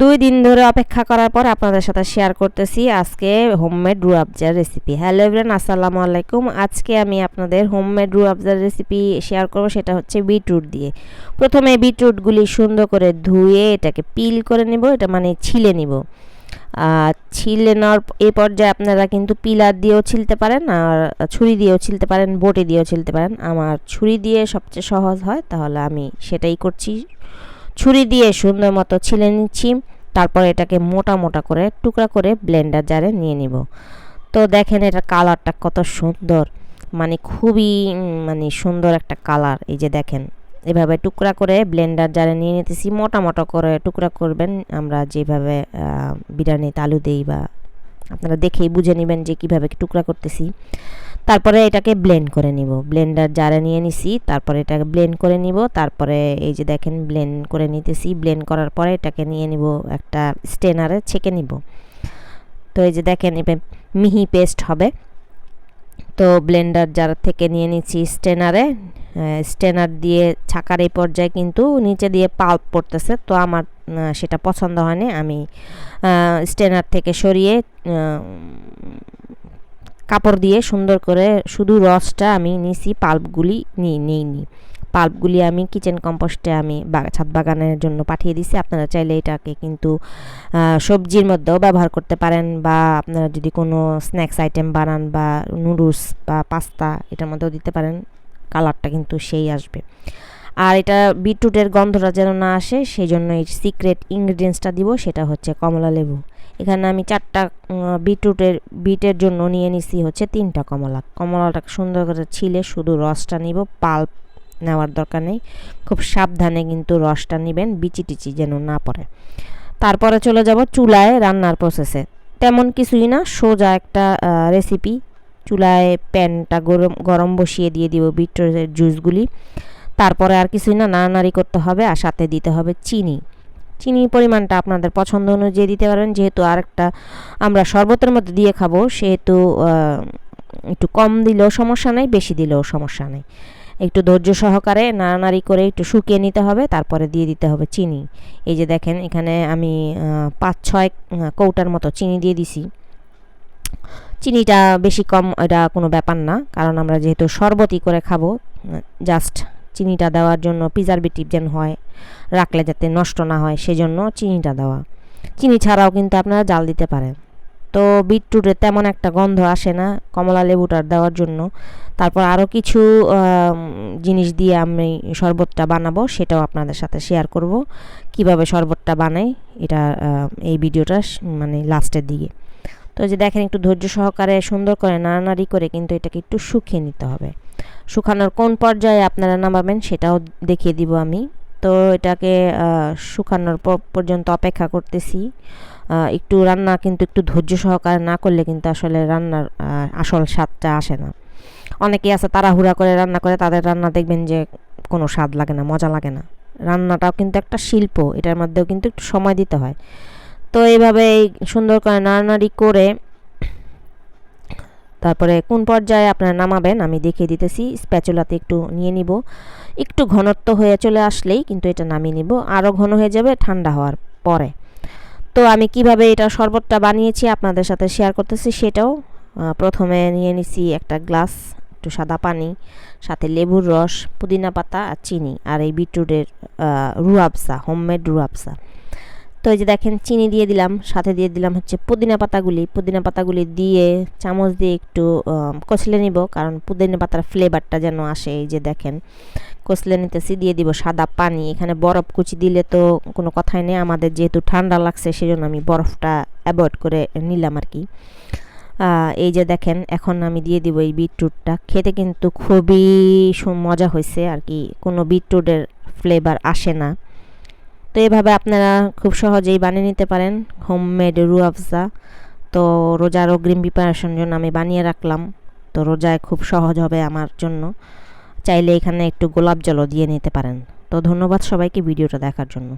দুই দিন ধরে অপেক্ষা করার পর আপনাদের সাথে শেয়ার করতেছি আজকে হোমমেড রু আফজার রেসিপি হ্যালো এভরিওয়ান আসসালামু আলাইকুম। আজকে আমি আপনাদের হোমমেড রু আফজার রেসিপি শেয়ার করব, সেটা হচ্ছে বিটরুট দিয়ে। প্রথমে বিটরুটগুলি সুন্দর করে ধুয়ে এটাকে পিল করে নিব, এটা মানে ছিলে নিব। ছিলে নেওয়ার এ পর্যায়ে আপনারা কিন্তু পিলার দিয়েও ছিলতে পারেন, আর ছুরি দিয়েও ছিলতে পারেন, বটি দিয়েও ছিলতে পারেন। আমার ছুরি দিয়ে সবচেয়ে সহজ হয়, তাহলে আমি সেটাই করছি। ছুরি দিয়ে সুন্দর মতো ছিলে নিচ্ছি, তারপর এটাকে মোটা মোটা করে, টুকরা করে ব্লেন্ডার জারে নিয়ে নিব। তো দেখেন এটা কালারটা কত সুন্দর মানে খুবই মানে সুন্দর একটা কালার এই যে দেখেন। এভাবে টুকরা করে ব্লেন্ডার জারে নিয়ে নিতেছি, মোটা মোটা করে টুকরা করবেন, আমরা যেভাবে বিরিয়ানি তালু দিই বা আপনারা দেখেই বুঝে নেবেন যে কীভাবে টুকরা করতেছি। তারপরে এটাকে ব্লেন্ড করে নিব। ব্লেন্ডার জারে নিয়ে নিছি, তারপরে এটাকে ব্লেন্ড করে নিব, তারপরে এই যে দেখেন ব্লেন্ড করে নিতেছি ব্লেন্ড করার পরে এটাকে নিয়ে নিব একটা স্টেনারে ছেঁকে নিব। তো এই যে দেখেন মিহি পেস্ট হবে। তো ব্লেন্ডার জার থেকে নিয়ে নিচ্ছি স্টেনারে স্টেনার দিয়ে ছাকার এই পর্যায়ে কিন্তু নিচে দিয়ে পাল্প পড়তেছে। তো আমার সেটা পছন্দ হয়নি। আমি স্টেনার থেকে সরিয়ে কাপড় দিয়ে সুন্দর করে শুধু রসটা আমি নিছি, পাল্পগুলি নিই নিইনি। পাল্পগুলি আমি কিচেন কম্পোস্টে আমি ছাদ বাগানের জন্য পাঠিয়ে দিছি। আপনারা চাইলে এটাকে কিন্তু সবজির মধ্যেও ব্যবহার করতে পারেন বা আপনারা যদি কোনো স্ন্যাক্স আইটেম বানান বা নুডলস বা পাস্তা এটার মধ্যেও দিতে পারেন। কালারটা কিন্তু সেই আসবে। আর এটা বিটরুটের গন্ধটা যেন না আসে সেই জন্য এই সিক্রেট ইনগ্রিডিয়েন্টসটা দিব, সেটা হচ্ছে কমলা লেবু। এখানে আমি চারটা বিটরুটের, বিটের জন্য নিয়ে নিছি হচ্ছে তিনটা কমলা। কমলাটা সুন্দর করে ছিলে, শুধু রসটা নিব, পাল্প নেওয়ার দরকার নেই। খুব সাবধানে কিন্তু রসটা নেবেন বিচি টিচি যেন না পড়ে। তারপরে চলে যাব চুলায় রান্নার প্রসেসে তেমন কিছুই না, সোজা একটা রেসিপি চুলায় প্যানটা গরম গরম বসিয়ে দিয়ে দিব বিটরুটের জুসগুলি তারপরে আর কিছুই না, নাড়ানাড়ি করতে হবে আর সাথে দিতে হবে চিনি। চিনির পরিমাণটা আপনাদের পছন্দ অনুযায়ী দিতে পারেন, যেহেতু আরেকটা আমরা শরবতের মধ্যে দিয়ে খাব, সেহেতু একটু কম দিলেও সমস্যা নেই, বেশি দিলেও সমস্যা নেই। একটু ধৈর্য সহকারে নাড়ানাড়ি করে একটু শুকিয়ে নিতে হবে, তারপরে দিয়ে দিতে হবে চিনি। এই যে দেখেন, এখানে আমি পাঁচ, ছয় কৌটার মতো চিনি দিয়ে দিছি। চিনিটা বেশি কম, এটা কোনো ব্যাপার না, কারণ আমরা যেহেতু শরবতই করে খাব জাস্ট চিনিটা দেওয়ার জন্য প্রিজারভেটিভ যেন হয়, রাখলে যাতে নষ্ট না হয়, সেজন্য চিনিটা দেওয়া। চিনি ছাড়াও কিন্তু আপনারা জাল দিতে পারেন। তো বিটরুটে তেমন একটা গন্ধ আসে না, কমলা লেবুটার দেওয়ার জন্য। তারপর আরও কিছু জিনিস দিয়ে আমি শরবতটা বানাবো, সেটাও আপনাদের সাথে শেয়ার করব। কীভাবে শরবতটা বানাই, এটা এই ভিডিওটা মানে লাস্টের দিকে। তো যে দেখেন, একটু ধৈর্য সহকারে সুন্দর করে নাড়ানাড়ি করে কিন্তু এটাকে একটু শুকিয়ে নিতে হবে। শুকানোর কোন পর্যায়ে আপনারা নামাবেন সেটাও দেখিয়ে দিব আমি। তো এটাকে শুকানোর পর্যন্ত অপেক্ষা করতেছি। একটু রান্না কিন্তু একটু ধৈর্য সহকারে না করলে কিন্তু আসলে রান্নার আসল স্বাদটা আসে না। অনেকে আছে তাড়াহুড়া করে রান্না করে, তাদের রান্না দেখবেন যে কোনো স্বাদ লাগে না, মজা লাগে না। রান্নাটাও কিন্তু একটা শিল্প, এটার মধ্যেও কিন্তু একটু সময় দিতে হয়। তো এইভাবে সুন্দর করে নাড়ানাড়ি করে তারপরে কোন পর্যায়ে আপনারা নামাবেন আমি দেখিয়ে দিতেছি। স্প্যাচুলাতে একটু নিয়ে নিব। একটু ঘনত্ব হয়ে চলে আসলেই কিন্তু এটা নামিয়ে নিব। আরও ঘন হয়ে যাবে, ঠান্ডা হওয়ার পরে। তো আমি কীভাবে এটা শরবতটা বানিয়েছি আপনাদের সাথে শেয়ার করতেছি, সেটাও প্রথমে নিয়ে নিছি একটা গ্লাস একটু সাদা পানি, সাথে লেবুর রস, পুদিনা পাতা আর চিনি, আর এই বিটরুটের রুয়াবসা হোমমেড রুয়াবসা তো এই যে দেখেন, চিনি দিয়ে দিলাম, সাথে দিয়ে দিলাম হচ্ছে পুদিনা পাতাগুলি। পুদিনা পাতাগুলি দিয়ে চামচ দিয়ে একটু কচলে নিব, কারণ পুদিনা পাতার ফ্লেভারটা যেন আসে, এই যে দেখেন। কচলে নিতেছি, দিয়ে দিব সাদা পানি। এখানে বরফ কুচি দিলে তো কোনো কথাই নেই, আমাদের যেহেতু ঠান্ডা লাগছে, সেজন্য আমি বরফটা অ্যাভয়েড করে নিলাম আর কি। এই যে দেখেন, এখন আমি দিয়ে দিব এই বিটরুটটা। খেতে কিন্তু খুবই মজা হয়েছে আর কি, কোনো বিটরুটের ফ্লেভার আসে না। তো এভাবে আপনারা খুব সহজেই বানিয়ে নিতে পারেন হোম হোমমেড আফজা। তো রোজার অগ্রিম প্রিপারেশন জন্য আমি বানিয়ে রাখলাম। তো রোজায় খুব সহজ হবে আমার জন্য। চাইলে এখানে একটু গোলাপ জলও দিয়ে নিতে পারেন। তো ধন্যবাদ সবাইকে ভিডিওটা দেখার জন্য।